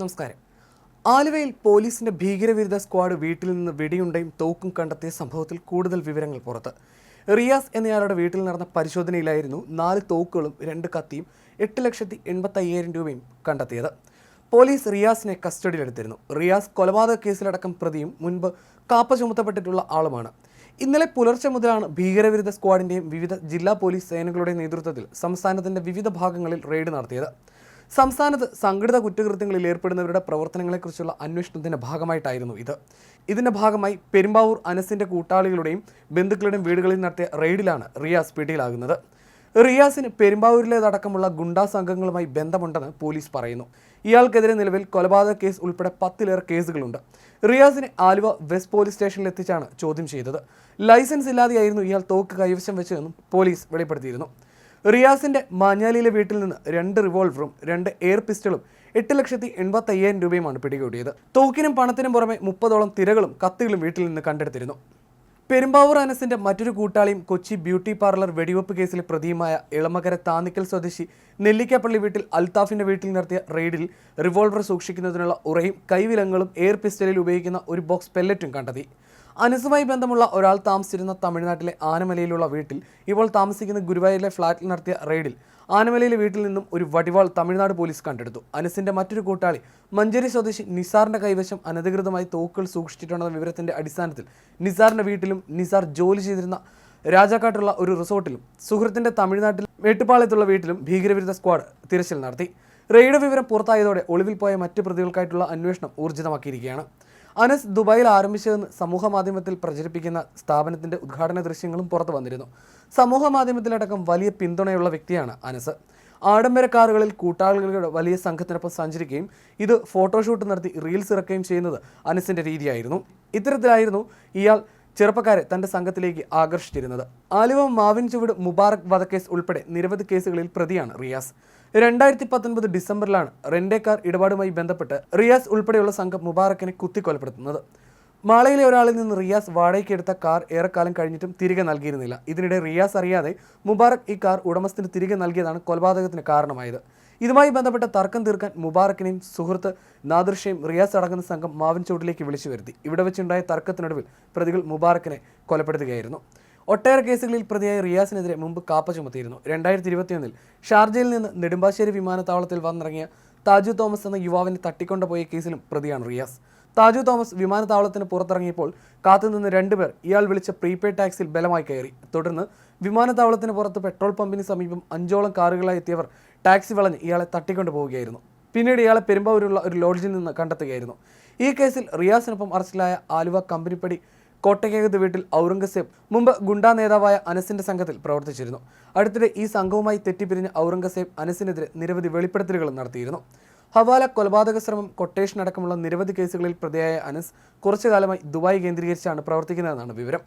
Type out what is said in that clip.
നമസ്കാരം. ആലുവയിൽ പോലീസിന്റെ ഭീകരവിരുദ്ധ സ്ക്വാഡ് വീട്ടിൽ നിന്ന് വെടിയുണ്ടയും തോക്കും കണ്ടെത്തിയ സംഭവത്തിൽ കൂടുതൽ വിവരങ്ങൾ പുറത്ത്. റിയാസ് എന്നയാളുടെ വീട്ടിൽ നടന്ന പരിശോധനയിലായിരുന്നു നാല് തോക്കുകളും രണ്ട് കത്തിയും എട്ട് ലക്ഷത്തി എൺപത്തി അയ്യായിരം രൂപയും കണ്ടെത്തിയത്. പോലീസ് റിയാസിനെ കസ്റ്റഡിയിലെടുത്തിരുന്നു. റിയാസ് കൊലപാതക കേസിലടക്കം പ്രതിയും മുൻപ് കാപ്പ ചുമത്തപ്പെട്ടിട്ടുള്ള ആളുമാണ്. ഇന്നലെ പുലർച്ചെ മുതലാണ് ഭീകരവിരുദ്ധ സ്ക്വാഡിന്റെയും വിവിധ ജില്ലാ പോലീസ് സേനകളുടെയും നേതൃത്വത്തിൽ സംസ്ഥാനത്തിന്റെ വിവിധ ഭാഗങ്ങളിൽ റെയ്ഡ് നടത്തിയത്. സംസ്ഥാനത്ത് സംഘടിത കുറ്റകൃത്യങ്ങളിൽ ഏർപ്പെടുന്നവരുടെ പ്രവർത്തനങ്ങളെക്കുറിച്ചുള്ള അന്വേഷണത്തിന്റെ ഭാഗമായിട്ടായിരുന്നു ഇത്. ഇതിന്റെ ഭാഗമായി പെരുമ്പാവൂർ അനസിന്റെ കൂട്ടാളികളുടെയും ബന്ധുക്കളുടെയും വീടുകളിൽ നടത്തിയ റെയ്ഡിലാണ് റിയാസ് പിടിയിലാകുന്നത്. റിയാസിന് പെരുമ്പാവൂരിലേതടക്കമുള്ള ഗുണ്ടാ സംഘങ്ങളുമായി ബന്ധമുണ്ടെന്ന് പോലീസ് പറയുന്നു. ഇയാൾക്കെതിരെ നിലവിൽ കൊലപാതക കേസ് ഉൾപ്പെടെ പത്തിലേറെ കേസുകളുണ്ട്. റിയാസിനെ ആലുവ വെസ്റ്റ് പോലീസ് സ്റ്റേഷനിൽ എത്തിച്ചാണ് ചോദ്യം ചെയ്തത്. ലൈസൻസ് ഇല്ലാതെയായിരുന്നു ഇയാൾ തോക്ക് കൈവശം വെച്ചതെന്നും പോലീസ് വെളിപ്പെടുത്തിയിരുന്നു. റിയാസിന്റെ മാഞ്ഞാലിയിലെ വീട്ടിൽ നിന്ന് രണ്ട് റിവോൾവറും രണ്ട് എയർ പിസ്റ്റളും എട്ട് ലക്ഷത്തി എൺപത്തി അയ്യായിരം രൂപയുമാണ് പിടികൂടിയത്. തോക്കിനും പണത്തിനും പുറമെ മുപ്പതോളം തിരകളും കത്തികളും വീട്ടിൽ നിന്ന് കണ്ടെടുത്തിരുന്നു. പെരുമ്പാവൂർ അനസിന്റെ മറ്റൊരു കൂട്ടാളിയും കൊച്ചി ബ്യൂട്ടി പാർലർ വെടിവെപ്പ് കേസിലെ പ്രതിയുമായ ഇളമകര താന്നിക്കൽ സ്വദേശി നെല്ലിക്കപ്പള്ളി വീട്ടിൽ അൽത്താഫിന്റെ വീട്ടിൽ നടത്തിയ റെയ്ഡിൽ റിവോൾവർ സൂക്ഷിക്കുന്നതിനുള്ള ഉറയും കൈവിലങ്ങളും എയർ പിസ്റ്റലിൽ ഉപയോഗിക്കുന്ന ഒരു ബോക്സ് പെല്ലറ്റും കണ്ടെത്തി. അനസുമായി ബന്ധമുള്ള ഒരാൾ താമസിച്ചിരുന്ന തമിഴ്നാട്ടിലെ ആനമലയിലുള്ള വീട്ടിൽ ഇപ്പോൾ താമസിക്കുന്ന ഗുരുവായൂരിലെ ഫ്ളാറ്റിൽ നടത്തിയ റെയ്ഡിൽ ആനമലയിലെ വീട്ടിൽ നിന്നും ഒരു വടിവാൾ തമിഴ്നാട് പോലീസ് കണ്ടെടുത്തു. അനസിന്റെ മറ്റൊരു കൂട്ടാളി മഞ്ചേരി സ്വദേശി നിസാറിന്റെ കൈവശം അനധികൃതമായി തോക്കുകൾ സൂക്ഷിച്ചിട്ടുണ്ടെന്ന വിവരത്തിന്റെ അടിസ്ഥാനത്തിൽ നിസാറിന്റെ വീട്ടിലും നിസാർ ജോലി ചെയ്തിരുന്ന രാജാക്കാട്ടുള്ള ഒരു റിസോർട്ടിലും സുഹൃത്തിന്റെ തമിഴ്നാട്ടിൽ വേട്ടുപാളയത്തുള്ള വീട്ടിലും ഭീകരവിരുദ്ധ സ്ക്വാഡ് തിരച്ചിൽ നടത്തി. റെയ്ഡ് വിവരം പുറത്തായതോടെ ഒളിവിൽ പോയ മറ്റ് പ്രതികൾക്കായിട്ടുള്ള അന്വേഷണം ഊർജിതമാക്കിയിരിക്കുകയാണ്. അനസ് ദുബായിൽ ആരംഭിച്ചതെന്ന് സമൂഹ മാധ്യമത്തിൽ പ്രചരിപ്പിക്കുന്ന സ്ഥാപനത്തിന്റെ ഉദ്ഘാടന ദൃശ്യങ്ങളും പുറത്തു വന്നിരുന്നു. സമൂഹ മാധ്യമത്തിലടക്കം വലിയ പിന്തുണയുള്ള വ്യക്തിയാണ് അനസ്. ആഡംബര കാറുകളിൽ കൂട്ടാളികളുടെ വലിയ സംഘത്തിനൊപ്പം സഞ്ചരിക്കുകയും ഇത് ഫോട്ടോഷൂട്ട് നടത്തി റീൽസ് ഇറക്കുകയും ചെയ്യുന്നത് അനസിന്റെ രീതിയായിരുന്നു. ഇത്തരത്തിലായിരുന്നു ഇയാൾ ചെറുപ്പക്കാരെ തന്റെ സംഘത്തിലേക്ക് ആകർഷിച്ചിരുന്നത്. ആലുവ മാവിൻ ചുവട് മുബാറക് വധക്കേസ് ഉൾപ്പെടെ നിരവധി കേസുകളിൽ പ്രതിയാണ് റിയാസ്. രണ്ടായിരത്തി പത്തൊൻപത് ഡിസംബറിലാണ് റെൻഡേ കാർ ഇടപാടുമായി ബന്ധപ്പെട്ട് റിയാസ് ഉൾപ്പെടെയുള്ള സംഘം മുബാറക്കിനെ കുത്തിക്കൊലപ്പെടുത്തുന്നത്. മാളയിലെ ഒരാളിൽ നിന്ന് റിയാസ് വാടകയ്ക്ക് എടുത്ത കാർ ഏറെക്കാലം കഴിഞ്ഞിട്ടും തിരികെ നൽകിയിരുന്നില്ല. ഇതിനിടെ റിയാസ് അറിയാതെ മുബാറക് ഈ കാർ ഉടമസ്ഥന് തിരികെ നൽകിയതാണ് കൊലപാതകത്തിന് കാരണമായത്. ഇതുമായി ബന്ധപ്പെട്ട തർക്കം തീർക്കാൻ മുബാറക്കിനെയും സുഹൃത്ത് നാദൃഷ്യയും റിയാസ് അടങ്ങുന്ന സംഘം മാവിൻ ചൂട്ടിലേക്ക് വിളിച്ചു വരുത്തി. ഇവിടെ വെച്ചുണ്ടായ തർക്കത്തിനൊടുവിൽ പ്രതികൾ മുബാറക്കിനെ കൊലപ്പെടുത്തുകയായിരുന്നു. ഒട്ടേറെ കേസുകളിൽ പ്രതിയായ റിയാസിനെതിരെ മുമ്പ് കാപ്പ ചുമത്തിയിരുന്നു. രണ്ടായിരത്തി ഇരുപത്തിയൊന്നിൽ ഷാർജയിൽ നിന്ന് നെടുമ്പാശ്ശേരി വിമാനത്താവളത്തിൽ വന്നിറങ്ങിയ താജു തോമസ് എന്ന യുവാവിനെ തട്ടിക്കൊണ്ടുപോയ കേസിലും പ്രതിയാണ് റിയാസ്. താജു തോമസ് വിമാനത്താവളത്തിന് പുറത്തിറങ്ങിയപ്പോൾ കാത്തുനിന്ന് രണ്ടുപേർ ഇയാൾ വിളിച്ച പ്രീപെയ്ഡ് ടാക്സിൽ ബലമായി കയറി. തുടർന്ന് വിമാനത്താവളത്തിന് പുറത്ത് പെട്രോൾ പമ്പിന് സമീപം അഞ്ചോളം കാറുകളായി എത്തിയവർ ടാക്സി വളഞ്ഞ് ഇയാളെ തട്ടിക്കൊണ്ടു പോവുകയായിരുന്നു. പിന്നീട് ഇയാളെ പെരുമ്പാവൂരുള്ള ഒരു ലോഡ്ജിൽ നിന്ന് കണ്ടെത്തുകയായിരുന്നു. ഈ കേസിൽ റിയാസിനൊപ്പം അറസ്റ്റിലായ ആലുവ കമ്പനിപ്പടി കോട്ടയ്ക്കകത്ത് വീട്ടിൽ ഔറംഗസേബ് മുമ്പ് ഗുണ്ടാ നേതാവായ അനസിന്റെ സംഘത്തിൽ പ്രവർത്തിച്ചിരുന്നു. അടുത്തിടെ ഈ സംഘവുമായി തെറ്റിപ്പിരിഞ്ഞ ഔറംഗസേബ് അനസിനെതിരെ നിരവധി വെളിപ്പെടുത്തലുകളും നടത്തിയിരുന്നു. ഹവാല കൊലപാതക ശ്രമം കൊട്ടേഷൻ അടക്കമുള്ള നിരവധി കേസുകളിൽ പ്രതിയായ അനസ് കുറച്ചു കാലമായി ദുബായ് കേന്ദ്രീകരിച്ചാണ് പ്രവർത്തിക്കുന്നതെന്നാണ് വിവരം.